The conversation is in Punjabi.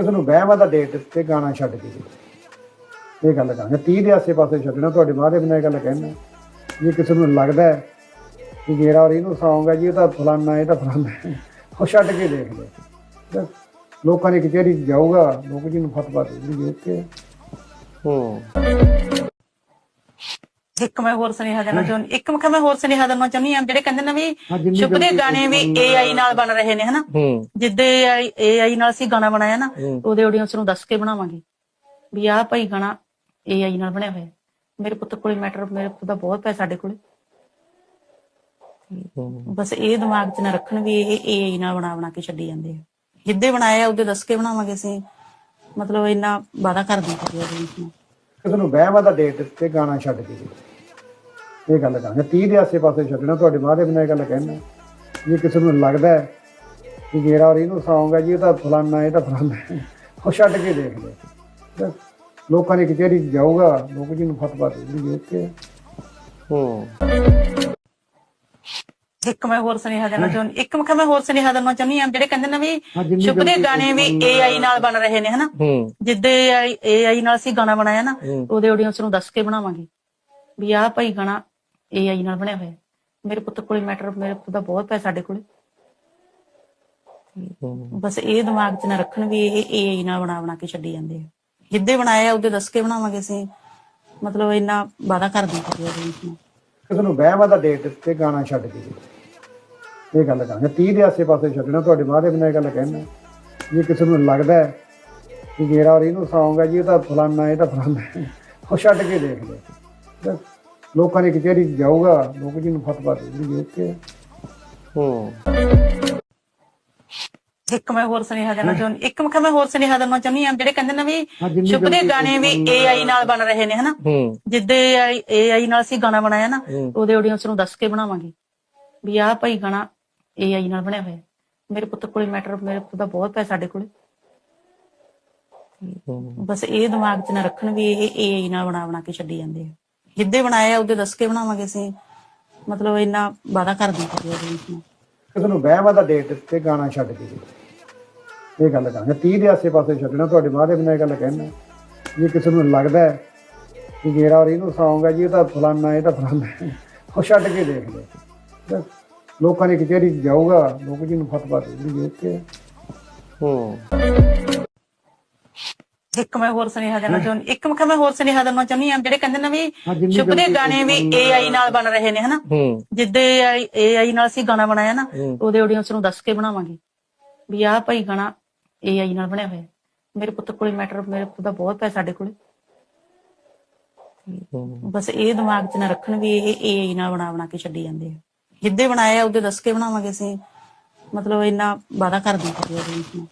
ਕਿਸੇ ਨੂੰ ਵਹਿਮਾਂ ਦਾ ਡੇਟ ਤੇ ਗਾਣਾ ਛੱਡ ਕੇ ਇਹ ਗੱਲ ਕਰਾਂਗੇ 30 ਦੇ ਆਸੇ ਪਾਸੇ ਛੱਡਣਾ, ਤੁਹਾਡੇ ਮਾਂ ਦੇ ਬਿਨਾਂ ਇਹ ਗੱਲ ਕਹਿਣਾ ਜੇ ਕਿਸੇ ਨੂੰ ਲੱਗਦਾ ਹੈ ਕਿ ਮੇਰਾ ਔਰ ਇਹਨੂੰ ਸੌਂਗ ਹੈ ਜੀ, ਇਹ ਤਾਂ ਫਲਾਨਾ, ਇਹ ਤਾਂ ਫਲਾਨਾ ਉਹ ਛੱਡ ਕੇ ਦੇਖ ਲਓ। ਲੋਕਾਂ ਦੀ ਕਚਹਿਰੀ ਜਾਊਗਾ, ਲੋਕ ਜੀ ਨੂੰ ਫਤਵਾ ਦੇ ਦੇਣਗੇ, ਓਕੇ। ਹੂੰ। ਇੱਕ ਮੈਂ ਹੋਰ ਸੁਨੇਹਾ ਦੇਣਾ ਚਾਹੁੰਦੀ ਇੱਕ ਮੈਂ ਮੈਂ ਹੋਰ ਸੁਨੇਹਾ ਦੇਣਾ ਚਾਹੁੰਦੀ ਹਾਂ ਜਿਹੜੇ ਕਹਿੰਦੇ ਨੇ ਵੀ ਸ਼ੁਭ ਦੇ ਗਾਣੇ ਵੀ AI ਨਾਲ ਬਣ ਰਹੇ ਨੇ ਹਨਾ? ਜਿੱਦੇ AI ਨਾਲ ਅਸੀਂ ਗਾਣਾ ਬਣਾਇਆ ਨਾ। ਉਹਦੇ ਆਡੀਅנס ਨੂੰ ਦੱਸ ਕੇ ਬਣਾਵਾਂਗੇ। ਵੀ ਆਹ ਭਾਈ ਗਾਣਾ AI ਨਾਲ ਬਣਿਆ ਹੋਇਆ। ਮੇਰੇ ਪੁੱਤ ਕੋਲੇ ਮੈਟਰ ਮੇਰੇ ਪੁੱਤ ਦਾ ਬਹੁਤ ਹੈ ਸਾਡੇ ਕੋਲੇ। ਬਸ ਇਹ ਦਿਮਾਗ 'ਚ ਨਾ ਰੱਖਣ ਵੀ ਇਹ AI ਨਾਲ ਬਣਾ ਬਣਾ ਕੇ ਛੱਡੀ ਜਾਂਦੇ ਆ। ਜਿੱਦੇ ਬਣਾਇਆ ਉਹਦੇ ਦੱਸ ਕੇ ਬਣਾਵਾਂਗੇ ਅਸੀਂ। ਮਤਲਬ ਇੰਨਾ ਵਾਦਾ ਕਰਦੇ ਹਾਂ ਜੀ ਉਹਦੇ ਨਾਲ ਕਿਸੇ ਨੂੰ ਵਹਿਮਾਂ ਦਾ ਡੇਟ ਤੇ ਗਾਣਾ ਛੱਡ ਕੇ। ਜੀ ਇਹ ਗੱਲ ਕਰਾਂਗੇ 30 ਦੇ ਆਸੇ ਪਾਸੇ ਛੱਡਣਾ ਤੁਹਾਡੇ ਮਾਂ ਦੇ ਬਿਨਾਂ ਇਹ ਗੱਲ ਕਹਿਣਾ ਜੇ ਕਿਸੇ ਨੂੰ ਲੱਗਦਾ ਹੈ ਕਿ ਮੇਰਾ ਔਰ ਇਹਨੂੰ ਸੌਂਗ ਹੈ ਜੀ ਇਹ ਤਾਂ ਫਲਾਨਾ ਇਹ ਤਾਂ ਫਲਾਨਾ। ਉਹ ਛੱਡ ਕੇ ਦੇਖ ਲੈ ਲੋਕਾਂ ਦੀ ਕਚਹਿਰੀ ਜਾਊਗਾ ਲੋਕ ਜੀ ਨੂੰ ਫਤਵਾ ਦੇ ਦੇਣਗੇ ਓਕੇ ਹੂੰ। ਇੱਕ ਮੈਂ ਹੋਰ ਸੁਨੇਹਾ ਦੇਣਾ ਚਾਹੁੰਦੀ ਇੱਕ ਮੈਂ ਮੈਂ ਹੋਰ ਸੁਨੇਹਾ ਦੇਣਾ ਚਾਹੁੰਦੀ ਹਾਂ ਜਿਹੜੇ ਕਹਿੰਦੇ ਨੇ ਵੀ ਸ਼ੁਭ ਦੇ ਗਾਣੇ ਵੀ AI ਨਾਲ ਬਣ ਰਹੇ ਨੇ ਹਨਾ? ਹੂੰ। ਜਿੱਦੇ AI ਨਾਲ ਅਸੀਂ ਗਾਣਾ ਬਣਾਇਆ ਨਾ। ਉਹਦੇ ਆਡੀਅנס ਨੂੰ ਦੱਸ ਕੇ ਬਣਾਵਾਂਗੇ। ਵੀ ਆਹ ਭਾਈ ਗਾਣਾ AI ਨਾਲ ਬਣਿਆ ਹੋਇਆ। ਮੇਰੇ ਪੁੱਤ ਕੋਲੇ ਮੈਟਰ ਮੇਰੇ ਪੁੱਤ ਦਾ ਬਹੁਤ ਹੈ ਸਾਡੇ ਕੋਲੇ। ਬਸ ਇਹ ਦਿਮਾਗ 'ਚ ਨਾ ਰੱਖਣ ਵੀ ਇਹ AI ਨਾਲ ਬਣਾ ਬਣਾ ਕੇ ਛੱਡੀ ਜਾਂਦੇ ਆ। ਜਿੱਦੇ ਬਣਾਇਆ ਉਹਦੇ ਦੱਸ ਕੇ ਬਣਾਵਾਂਗੇ ਅਸੀਂ। ਮਤਲਬ ਇੰਨਾ ਵਾਦਾ ਕਰਦੇ ਹਾਂ ਜੀ ਉਹਦੇ ਨਾਲ ਕਿਸੇ ਨੂੰ ਵਹਿਮਾਂ ਦਾ ਡੇਟ ਤੇ ਗਾਣਾ ਛੱਡ ਕੇ ਜੀ ਇਹ ਗੱਲ ਕਰਾਂਗੇ 30 ਦੇ ਆਸੇ ਪਾਸੇ ਛੱਡਣਾ ਤੁਹਾਡੇ ਮਾਂ ਦੇ ਬਿਨਾਂ ਇਹ ਗੱਲ ਕਹਿਣਾ। ਜੇ ਕਿਸੇ ਨੂੰ ਲੱਗਦਾ ਹੈ ਕਿ ਮੇਰਾ ਔਰ ਇਹਨੂੰ ਸੌਂਗ ਹੈ ਜੀ ਇਹ ਤਾਂ ਫਲਾਨਾ ਇਹ ਤਾਂ ਫਲਾਨਾ ਹੈ, ਉਹ ਛੱਡ ਕੇ ਦੇਖ ਲੈ ਬਸ। ਲੋਕਾਂ ਦੀ ਕਚਹਿਰੀ 'ਚ ਜਾਊਗਾ ਲੋਕ ਜੀ ਨੂੰ ਫਤਵਾ ਦੇ ਦੇਣਗੇ ਓਕੇ ਹੂੰ। ਇੱਕ ਮੈਂ ਹੋਰ ਸੁਨੇਹਾ ਦੇਣਾ ਚਾਹੁੰਦੀ ਇੱਕ ਮੈਂ ਮੈਂ ਹੋਰ ਸੁਨੇਹਾ ਦੇਣਾ ਚਾਹੁੰਦੀ ਹਾਂ ਜਿਹੜੇ ਕਹਿੰਦੇ ਨੇ ਵੀ ਸ਼ੁਭ ਦੇ ਗਾਣੇ ਵੀ AI ਨਾਲ ਬਣ ਰਹੇ ਨੇ ਹਨਾ? ਹੂੰ। ਜਿੱਦੇ AI ਨਾਲ ਅਸੀਂ ਗਾਣਾ ਬਣਾਇਆ ਨਾ। ਉਹਦੇ ਆਡੀਅנס ਨੂੰ ਦੱਸ ਕੇ ਬਣਾਵਾਂਗੇ ਵੀ ਆਹ ਭਾਈ ਗਾਣਾ AI ਨਾਲ ਬਣਿਆ ਹੋਇਆ ਮੇਰੇ ਪੁੱਤ ਕੋਲੇ ਮੈਟਰ ਮੇਰੇ ਪੁੱਤ ਦਾ ਬਹੁਤ ਹੈ ਸਾਡੇ ਕੋਲੇ। ਹੂੰ। ਬਸ ਇਹ ਦਿਮਾਗ 'ਚ ਨਾ ਰੱਖਣ ਵੀ ਇਹ AI ਨਾਲ ਬਣਾ ਬਣਾ ਕੇ ਛੱਡੀ ਜਾਂਦੇ ਆ। ਜਿੱਦੇ ਬਣਾਇਆ ਉਹਦੇ ਦੱਸ ਕੇ ਬਣਾਵਾਂਗੇ ਅਸੀਂ। ਮਤਲਬ ਇੰਨਾ ਵਾਦਾ ਕਰਦੇ ਹਾਂ ਜੀ ਕਿਸੇ ਨੂੰ ਵਹਿਮਾਂ ਦਾ ਡੇਟ ਤੇ ਗਾਣਾ ਛੱਡ ਕੇ ਜੀ। ਇਹ ਗੱਲ ਕਰਾਂਗੇ 30 ਦੇ ਆਸੇ ਪਾਸੇ ਛੱਡਣਾ ਤੁਹਾਡੇ ਮਾਂ ਦੇ ਬਿਨਾਂ ਇਹ ਗੱਲ ਕਹਿਣਾ। ਜੇ ਕਿਸੇ ਨੂੰ ਲੱਗਦਾ ਹੈ ਕਿ ਮੇਰਾ ਔਰ ਇਹਨੂੰ ਸੌਂਗ ਹੈ ਜੀ ਇਹ ਤਾਂ ਫਲਾਨਾ ਇਹ ਤਾਂ ਫਲਾਨਾ ਹੈ, ਉਹ ਛੱਡ ਕੇ ਦੇਖ ਲੈ ਲੋਕਾਂ ਦੀ ਕਚਹਿਰੀ ਜਾਊਗਾ ਲੋਕ ਜੀ ਨੂੰ ਫਤਵਾ ਦੇ ਦੇਣਗੇ ਹੂੰ। ਇੱਕ ਮੈਂ ਹੋਰ ਸੁਨੇਹਾ ਦੇਣਾ ਚਾਹੁੰਦੀ ਇੱਕ ਮੈਂ ਹੋਰ ਸੁਨੇਹਾ ਦੇਣਾ ਚਾਹੁੰਦੀ ਹਾਂ ਜਿਹੜੇ ਕਹਿੰਦੇ ਨੇ ਵੀ ਸ਼ੁਭ ਦੇ ਗਾਣੇ ਵੀ AI ਨਾਲ ਬਣ ਰਹੇ ਨੇ ਹਨਾ? ਜਿੱਦੇ AI ਨਾਲ ਅਸੀਂ ਗਾਣਾ ਬਣਾਇਆ ਨਾ। ਉਹਦੇ ਆਡੀਅנס ਨੂੰ ਦੱਸ ਕੇ ਬਣਾਵਾਂਗੇ। ਵੀ ਆਹ ਭਾਈ ਗਾਣਾ AI ਨਾਲ ਬਣਿਆ ਹੋਇਆ। ਮੇਰੇ ਪੁੱਤ ਕੋਲੇ ਮੈਟਰ ਮੇਰੇ ਪੁੱਤ ਦਾ ਬਹੁਤ ਹੈ ਸਾਡੇ ਕੋਲੇ। ਬਸ ਇਹ ਦਿਮਾਗ 'ਚ ਨਾ ਰੱਖਣ ਵੀ ਇਹ AI ਨਾਲ ਬਣਾ ਬਣਾ ਕੇ ਛੱਡੀ ਜਾਂਦੇ ਆ। ਜਿੱਦੇ ਬਣਾਇਆ ਉਹਦੇ ਦੱਸ ਕੇ ਬਣਾਵਾਂਗੇ ਅਸੀਂ। ਮਤਲਬ ਇੰਨਾ ਵਾਦਾ ਕਰਦੇ ਹਾਂ ਜੀ